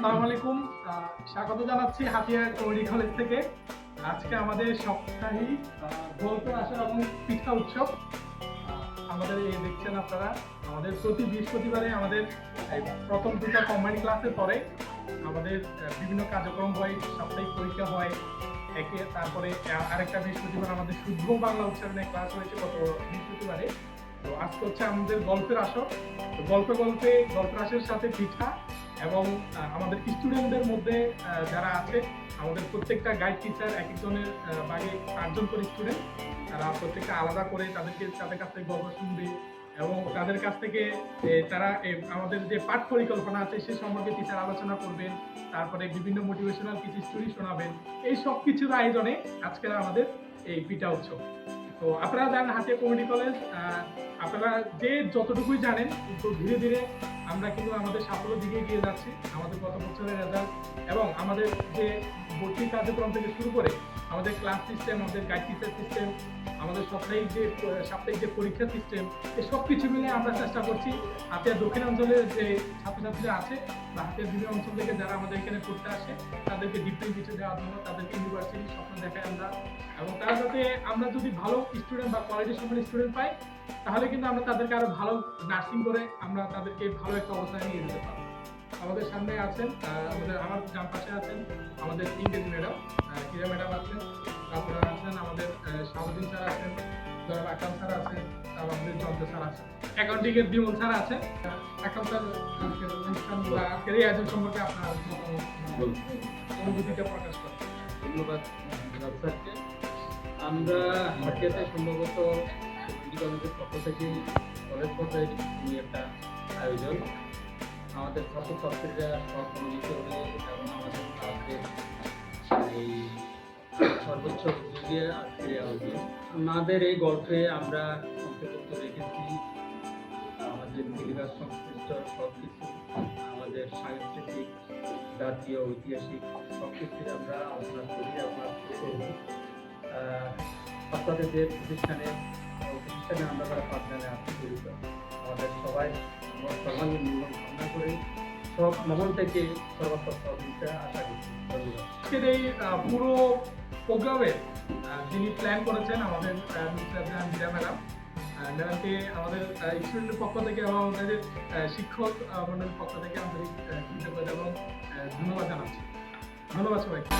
আসসালামু আলাইকুম। স্বাগত জানাচ্ছি হাতিয়া কমেডি কলেজ থেকে। আজকে আমাদের সপ্তাহিক গল্পের আসর এবং পিঠা উৎসব। আমাদের এই দেখছেন আপনারা, আমাদের প্রতি বৃহস্পতিবারে আমাদের প্রথম দুটা কম্বাইন ক্লাসের পরে আমাদের বিভিন্ন কার্যক্রম হয়, সাপ্তাহিক পরীক্ষা হয়, একে তারপরে আরেকটা বৃহস্পতিবার আমাদের শুদ্ধ বাংলা উচ্চারণের ক্লাস হয়েছে গত বৃহস্পতিবারে। তো আজকে হচ্ছে আমাদের গল্পের আসর। গল্পে গল্পে গল্পের আসরের সাথে পিঠা এবং আমাদের স্টুডেন্টদের মধ্যে যারা আছে, আমাদের প্রত্যেকটা গাইড টিচার এক একজনের ভাগে চারজন করে স্টুডেন্ট তারা প্রত্যেকটা আলাদা করে তাদেরকে, তাদের কাছ থেকে গল্প শুনবে এবং তাদের কাছ থেকে তারা আমাদের যে পাঠ পরিকল্পনা আছে, সে সম্পর্কে টিচার আলোচনা করবেন। তারপরে বিভিন্ন মোটিভেশনাল কিছু স্টোরি শোনাবেন। এই সব কিছুর আয়োজনে আজকের আমাদের এই পিঠা উৎসব। তো আপনারা জানেন হাতিয়া কমিউনিটি কলেজ আপনারা যে যতটুকুই জানেন, কিন্তু ধীরে ধীরে আমরা কিন্তু আমাদের সাফল্যের দিকে এগিয়ে যাচ্ছি, আমাদের গত বছরের রেজাল্ট এবং আমাদের যে ভর্তি কার্যক্রম থেকে শুরু করে আমাদের ক্লাস সিস্টেম আমাদের গাইড টিচার সিস্টেম আমাদের সাপ্তাহিক যে সাপ্তাহিক যে পরীক্ষা সিস্টেম এই সব কিছু মিলে আমরা চেষ্টা করছি হাতিয়ার দক্ষিণ অঞ্চলের যে ছাত্রছাত্রীরা আছে বা হাতিয়ার বিভিন্ন অঞ্চল থেকে যারা আমাদের এখানে পড়তে আসে, তাদেরকে ডিপ্লোমা কিছু দেওয়ার জন্য তাদেরকে ইউনিভার্সিটি স্বপ্ন দেখাই আমরা। এবং তার সাথে আমরা যদি ভালো স্টুডেন্ট বা কোয়ালিটি সম্পন্ন স্টুডেন্ট পাই, তাহলে কিন্তু আমরা তাদেরকে আরও ভালো নার্সিং করে আমরা তাদেরকে ভালো একটা অবস্থায় নিয়ে যেতে পারব। আমাদের সামনে আছেন আমাদের আমার ডান পাশে আছেন আমাদের ইংরেজি ম্যাডাম কিরা ম্যাডাম আছেন তারপরে আছেন আমাদের শাহবুদ্দিন স্যার আছেন জনাব আকরাম স্যার আছেন তারপর আমাদের জয়ন্ত স্যার আছেন। অ্যাকাউন্টিং এর বিমল স্যার আছেন আকরাম স্যার আজকের অনুষ্ঠান বা আজকের এই আয়োজন সম্পর্কে আপনার অনুভূতিটা প্রকাশ করেন। ধন্যবাদ স্যারকে। আমরা হাতিয়াতে সম্ভবত কলেজ পর্যায়ে নিয়ে একটা আয়োজন আমাদের ছাত্রছাত্রীরা সব মিলিত হয়ে এবং আমাদের ক্লাসের এই সর্বোচ্চ উদ্যোগে আজকে আয়োজন আমাদের এই গল্পে আমরা অন্তর্ভুক্ত রেখেছি আমাদের সিলেবাস সংশ্লিষ্ট সব কিছু আমাদের সাংস্কৃতিক, জাতীয়, ঐতিহাসিক সব কিছুই আমরা আলোচনা করি, আমরা আপনাদের যে প্রতিষ্ঠানে প্রতিষ্ঠানে আমরা যারা পাঠদানে আছি সবাই আমার সর্বাঙ্গীন মঙ্গল কামনা করে সব মহল থেকে সর্বাত্মক সহযোগিতা আশা ধন্যবাদ। এই পুরো প্রোগ্রামে যিনি প্ল্যান করেছেন আমাদের জাহাঙ্গীরা ম্যাডাম ম্যাডামকে আমাদের স্টুডেন্টের পক্ষ থেকে এবং আমাদের শিক্ষক আহ, মণ্ডলীর পক্ষ থেকে আমাদের কৃতজ্ঞতা এবং ধন্যবাদ জানাচ্ছি। ধন্যবাদ সবাইকে।